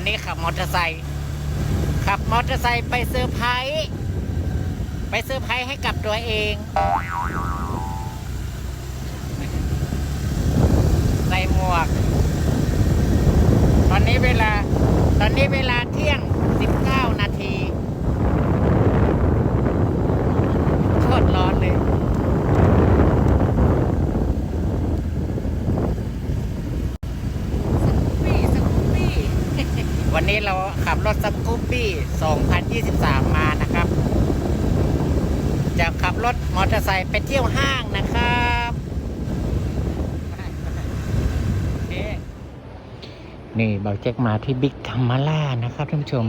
วันนี้ขับมอเตอร์ไซค์ขับมอเตอร์ไซค์ไปเซอร์ไพรส์ไปเซอร์ไพรส์ให้กับตัวเอง ใส่หมวก ตอนนี้เวลา ตอนนี้เวลาเที่ยง19นาทีโคตรร้อนเลย วั นนี้เราขับรถสกูปปี้ 2023 มานะครับ จะขับรถมอเตอร์ไซค์ไปเที่ยวห้างนะครับเนี่เบาเจ๊กมาที่บิ๊กธรรมล่านะครับท่านผู้ชม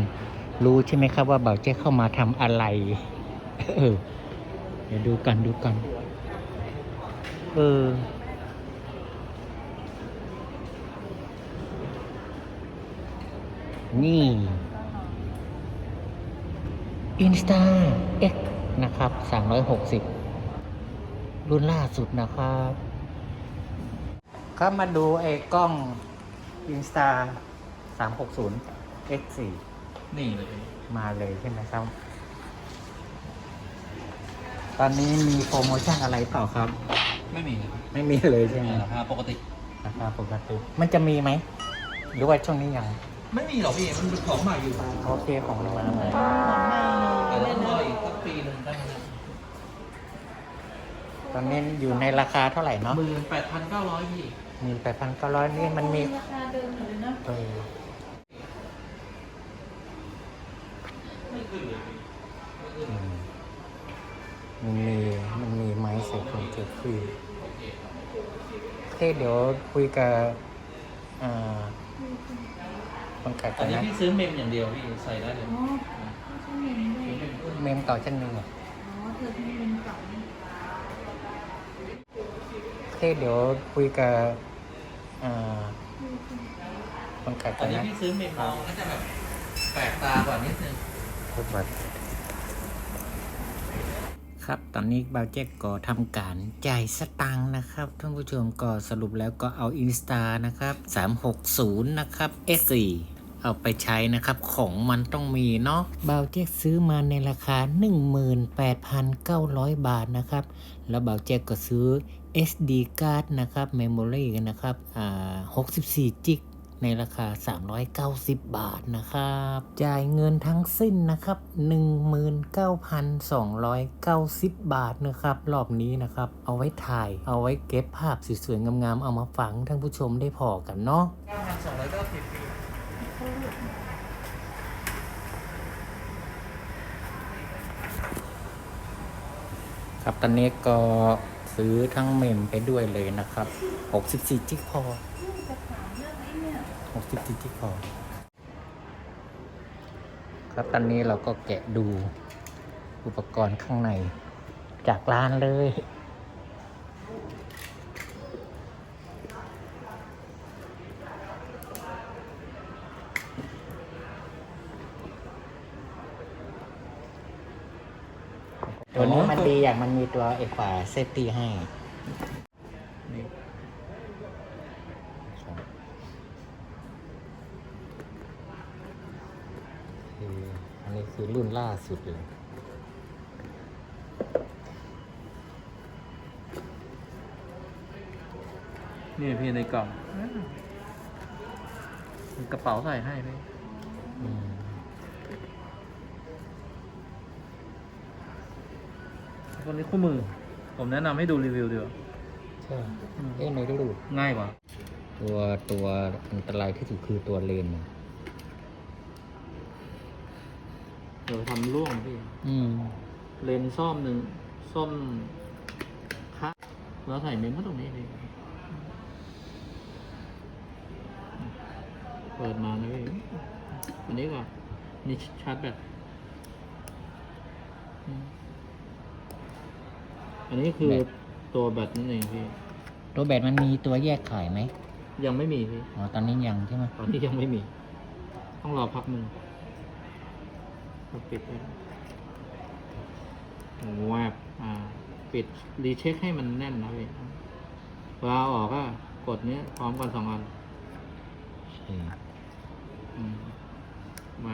รู้ใช่ไหมครับว่าเบาเจ๊กเข้ามาทำอะไร เออ เดี๋ยวดูกันดูกัน เออ นี่ Insta X นะครับ360รุ่นล่าสุดนะครับก็มาดูไอ้กล้อง Insta 360 X4 นี่เลย มาเลยใช่ไหมครับ ตอนนี้มีโปรโมชั่นอะไรเปล่าครับ ไม่มีไม่มีเลยใช่ไหมราคาปกติราคาปกติ มันจะมีไหม หรือว่าช่วงนี้ยัง ไม่มีหรอกพี่ มันเป็นของใหม่อยู่โอเคของมันมาใหม่แต่ต้องรออีกสักปีหนึ่งได้ไหมตอนนี้อยู่ในราคาเท่าไหร่เนาะหมื่นแปดพันเก้าร้อยพี่มีแปดพันเก้าร้อยนี่มันมีราคาเดิมอยู่เลยนะเออไม่ขึ้นเลยพี่ไม่ขึ้นอืมมันมีมันมีไม้ใส่คนเจ็บฟรีโอเคเดี๋ยวคุยกับอ่า คนขายอักันนนี้นะพี่ซื้อเมมอย่างเดียวพี่ใส่ได้เลยอ๋อไม่ใช่เมนด้วยเมมต่อชั้นหนึ่งอะอ๋อเธอที่เมนเก่านี่โอเคเดี๋ยวคุยกับอ่าคนขายอักันนนี้นะพี่ซื้อเมมมองก็จะแบบแปลกตากว่านิดนึง ทุกวัน ครับ ตอนนี้บาวเจ๊กก็ทำการจ่ายสตังค์นะครับ ท่านผู้ชมก็สรุปแล้วก็เอาอินสตานะครับ 360 นะครับ S4 เอาไปใช้นะครับ ของมันต้องมีเนาะบาวเจ๊กซื้อมาในราคา 18,900 บาทนะครับ แล้วบาวเจ๊กก็ซื้อ SD card นะครับ memory กันนะครับอ่า64จิก ในราคา 390 บาทนะครับ จ่ายเงินทั้งสิ้นนะครับ 19,290 บาทนะครับ รอบนี้นะครับ เอาไว้ถ่าย เอาไว้เก็บภาพสวยๆงามๆ เอามาฝังท่านผู้ชมได้พอกันเนาะเก้าพันสองร้อยเก้าสิบพี่ครับตอนนี้ก็ซื้อทั้งเมมไปด้วยเลยนะครับ 64 จิกพอจะถามเรื่องนี้เนี่ย64จิกพอครับตอนนี้เราก็แกะดูอุปกรณ์ข้างในจากร้านเลย ตัวนี้มันดีอย่างมันมีตัวเอกฝาเซฟตี้ให้ นี่ คืออันนี้ คือรุ่นล่าสุดเลย นี่พี่ในกล่องมีกระเป๋าใส่ให้พี่อืมตัวนี้คู่มือ ผมแนะนำให้ดูรีวิวดีกว่าใช่เอ๊ะในรูปง่ายกว่า ตัวตัวอันตรายที่สุดคือตัวเลนส์ เดี๋ยวทำร่วงพี่ อืม เลนส์ซ่อมหนึ่งซ่อมคะแล้วใส่เมมก็ตรงนี้เลยเปิดมานะพี่อันนี้ก่อนนี่ชาร์จแบตอืมอันนี้คือตัวแบตนั่นเองพี่ ตัวแบตมันมีตัวแยกขายไหมยังไม่มีพี่ อ๋อตอนนี้ยังใช่ไหมตอนนี้ยังไม่มี ต้องรอพักหนึ่งเรา ปิดไว้แวบอ่า ปิดรีเช็คให้มันแน่นนะพี่เวลาเอาออกก็กดเนี้ยพร้อมกันสองอันใช่อืมมา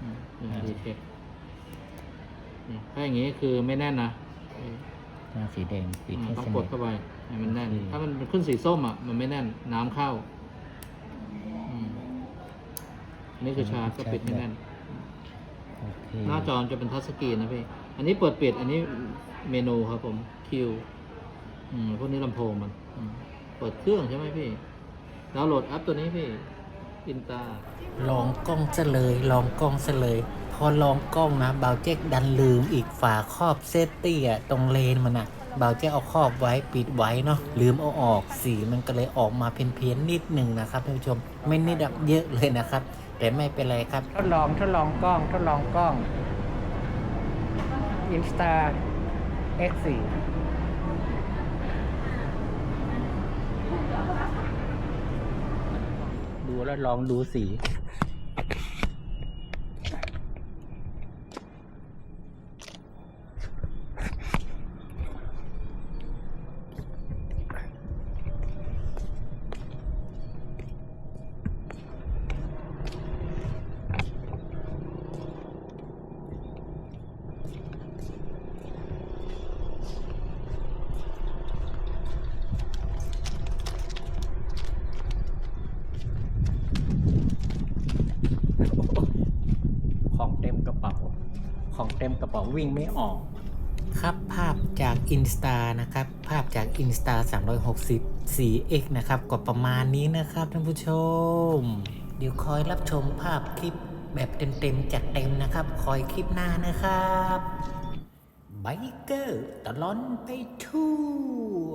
อืมนี่ดีเช็คนี่ถ้าอย่างงี้คือไม่แน่นนะหน้าสีแดงปิดอืมให้ต้องสกนิดทเข้าไปให้มันแน่นอืมถ้ามันขึ้นสีส้มอะ มันไม่แน่น น้ำเข้าอืมอันนี่คือชาร์จก็ปิดให้แน่นโอเค หน้าจอจะเป็นทัชสกรีนนะพี่ อันนี้เปิดปิด อันนี้เมนูครับผมคิวอืมพวกนี้ลำโพงมันอืมเปิดเครื่องใช่ไหมพี่ดาวน์โหลดแอปตัวนี้พี่อินตาลองกล้องซะเลย ลองกล้องซะเลย พอลองกล้องนะเบาเจ๊กดันลืมอีกฝาครอบเซฟตี้อะตรงเลนมันอะเบาเจ๊กเอาครอบไว้ปิดไว้เนาะลืมเอาออกสีมันก็เลยออกมาเพี้ยนๆนิดหนึ่งนะครับท่านผู้ชมไม่นิดอะเยอะเลยนะครับ แต่ไม่เป็นไรครับ ทดลองทดลองกล้องทดลองกล้อง Insta X4 ดูแล้วลองดูสี ของเต็มกระเป๋า ของเต็มก ระเป๋าวิ่งไม่ออก ครับภาพจากอินสตานะครับ ภาพจากอินสตา360 4x นะครับ ก็ประมาณนี้นะครับท่านผู้ชม เดี๋ยวคอยรับชมภาพคลิปแบบเต็มๆจัดเต็มนะครับ คอยคลิปหน้านะครับไบเกอร์ตลอนไปทั่ว